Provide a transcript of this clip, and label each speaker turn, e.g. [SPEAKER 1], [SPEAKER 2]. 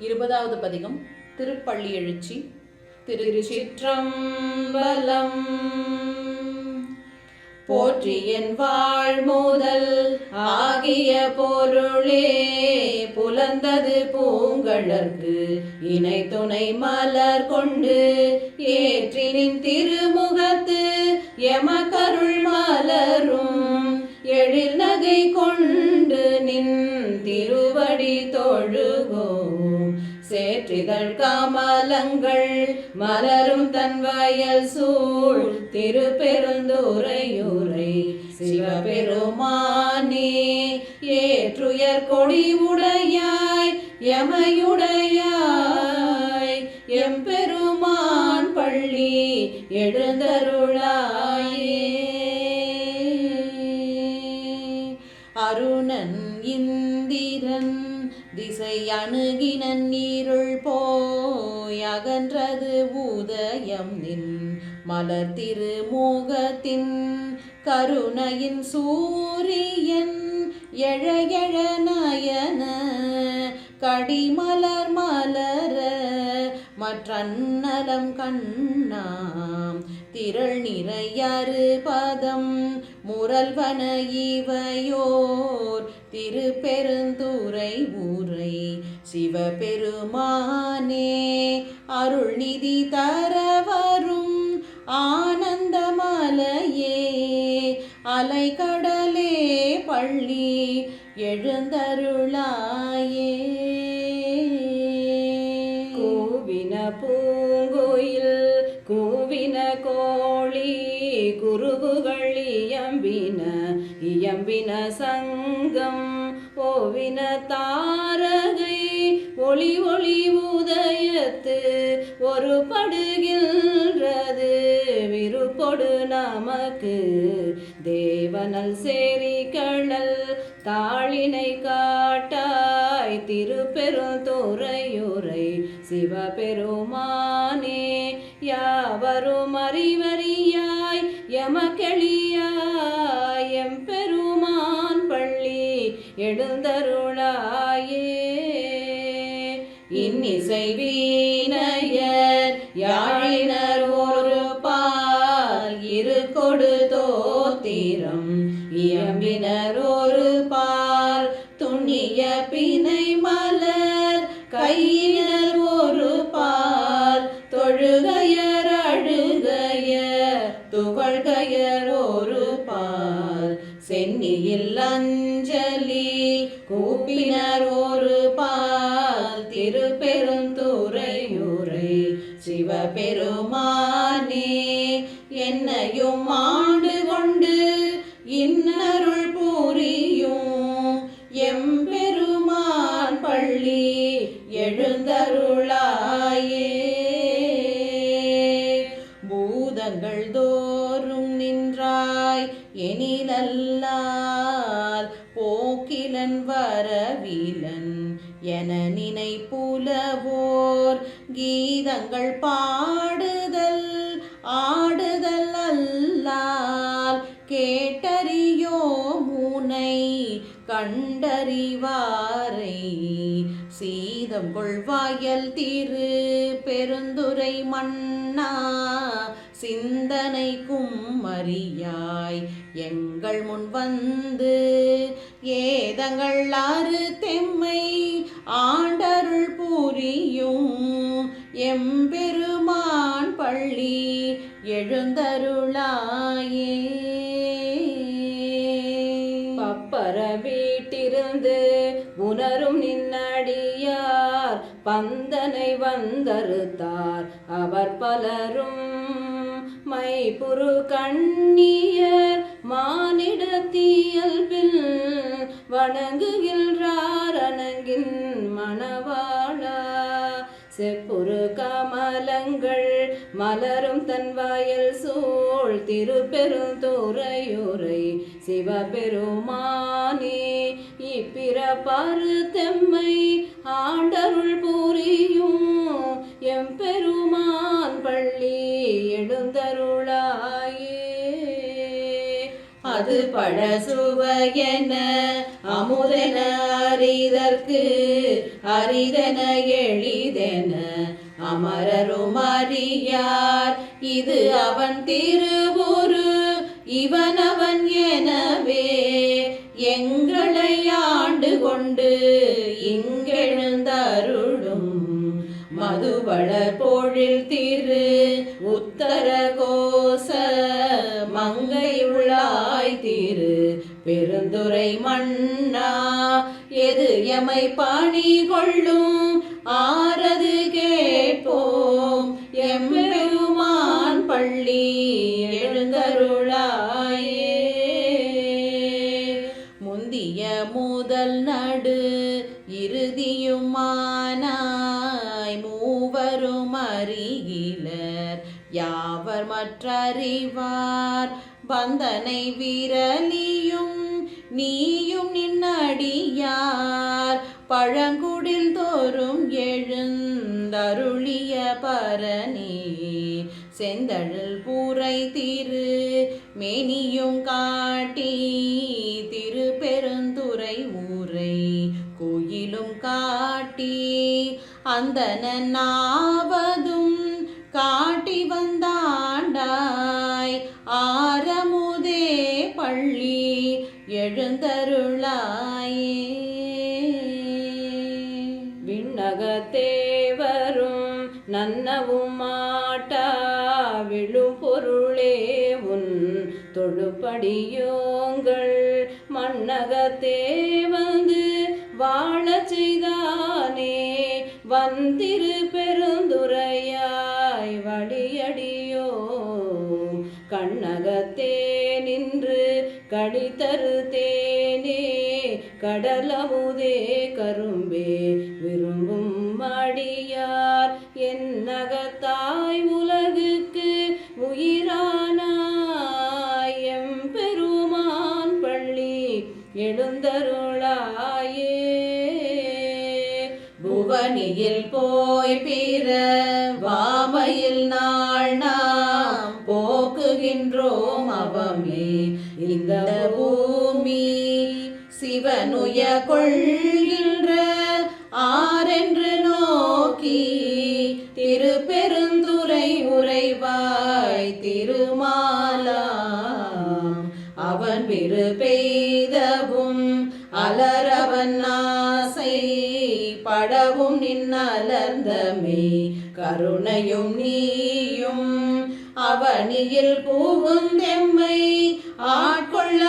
[SPEAKER 1] இருபதாவது பதிகம் திருப்பள்ளி எழுச்சி
[SPEAKER 2] திருச்சிற்றம்பலம் போற்றி என் வாழ்முதல் ஆகிய பொருளே புலந்தது பூங்கழற்கு இணை துணை மலர் கொண்டு ஏற்றினின் திருமுகத்து எமக்கருள் மலரும் எழில் நகை கொண்டு நின் திருவடி தொழுகோ சேற்றிதழ் காமலங்கள் மலரும் தன் வயல் சூழ் திருப்பெருந்துரையுரை சிவபெருமானே ஏற்றுயர் கொடி உடையாய் எமையுடையாய் எம்பெருமான் பள்ளி எழுந்தருளாயே அகன்றது உதயம் நின் மலர் திருமோகத்தின் கருணையின் சூரியன் எழ எழ நயன கடிமலர் மலர மற்றன்னலம் கண்ணாம். திரள் நிறையறு பதம் முரல்வன இவையோர். திருப்பெருந்துரை ஊரை சிவபெருமானே அருள்நிதி தர வரும் ஆனந்தமலையே. அலைக்கடலே பள்ளி எழுந்தருளாய் இயம்பின கோழி குருவுகள் இயம்பின இயம்பின சங்கம் ஓவின தாரகை ஒளி ஒளி உதயத்து ஒரு படுகின்றது விருப்பொடு நமக்கு தேவனல் சேரி கடல் தாளினை காட்டாய் திருப்பெரும் துறையுரை சிவபெருமானே யாவரும் அறிவறியாய் எமக்கெளியாய் எம்பெருமான் பள்ளி எழுந்தருளாயே இன்னிசை வீணையர் யாழினர் ஒரு பால் இரு கொடு தோத்திரம் சென்னியில் அஞ்சலி கூப்பினர் ஒரு பால் திருப்பெருந்துறையுரை சிவபெருமானே. என்னையும் ஆண்டு கொண்டு இன்னருள் எனிலல்லால் போக்கிலன் வரவிலன் என நினைப்புலவோர். கீதங்கள் பாடுதல் ஆடுதல் அல்லால் கேட்டறியோ முனை கண்டறிவாரை. சீதம் கொள்வாயல் திரு பெருந்துரை மன்னா சிந்தனைக்கும் அறியாய் எங்கள் முன் வந்து ஏதங்கள் ஆறு தெம்மை ஆண்டருள் புரியும். எம்பெருமான் பள்ளி எழுந்தருளாயே. பப்பர வீட்டிருந்து உணரும் நின்னடியார் பந்தனை வந்தறுத்தார். அவர் பலரும் மைபுரு கண்ணியர் மானிடத்தியல்பில் வணங்குகின்றார் அணங்கின் மணவாளா. செப்புரு கமலங்கள் மலரும் தன் வயல் சூழ் திருப்பெருந்துறையுரை சிவபெருமானே. இப்பிறப்பாறு தெம்மை ஆ அது பழசுவையன அமுதன அறிதற்கு அரிதன அரிதென எளிதென அமரரும் அறியார் இது அவன் திருவுரு இவனவன் எனவே எங்களை ஆண்டு கொண்டு இங்கெழுந்தருளும். மதுவள பொழில் திரு உத்தர கோச பெருந்துரை மன்னா எது எமை பணி கொள்ளும்? ஆரது கேட்போம். எம்பெருமான் பள்ளி எழுந்தருளாயே. முந்திய முதல் நடு இறுதியுமானாய் மூவரும் அறிகிலர் யாவர் மற்றறிவார்? பந்தனை விரலியும் நீயும் நின்னடியார் பழங்குடில் தோறும் எழுந்தருளிய பரணி. செந்தழல் பூரை திரு மேனியும் காட்டி. திரு பெருந்துரை ஊரை கோயிலும் காட்டி. அந்த நாவதும் கா எழுந்தருளாயே. விண்ணகத்தேவரும் நன்னவுமாட்டா விழும் பொருளே உன் தொழுப்படியோங்கள். மன்னகத்தே வந்து வாழச் செய்தானே வந்திரு பெருந்துரையாய் வழியடியோ கண்ணகத்தே நின்று கடிதரு தேனே கடலமுதே கரும்பே விரும்பும் மடியார் என் நகத்தாய் உலகுக்கு உயிரானாய். எம்பெருமான் பள்ளி எழுந்தருளாயே. புவனியில் போய் பிற வாமையில் நான் இந்த பூமி சிவனுய கொள்கின்ற ஆரென்று நோக்கி திருப்பெருந்துரை உரைவாய் திருமாலா. அவன் விரு பெய்தவும் அலரவன் ஆசை படவும் நின்னலர்ந்தமே. கருணையும் நீயும் அவனியில் பூவுந்தெம்மை ஆட்கொள்ள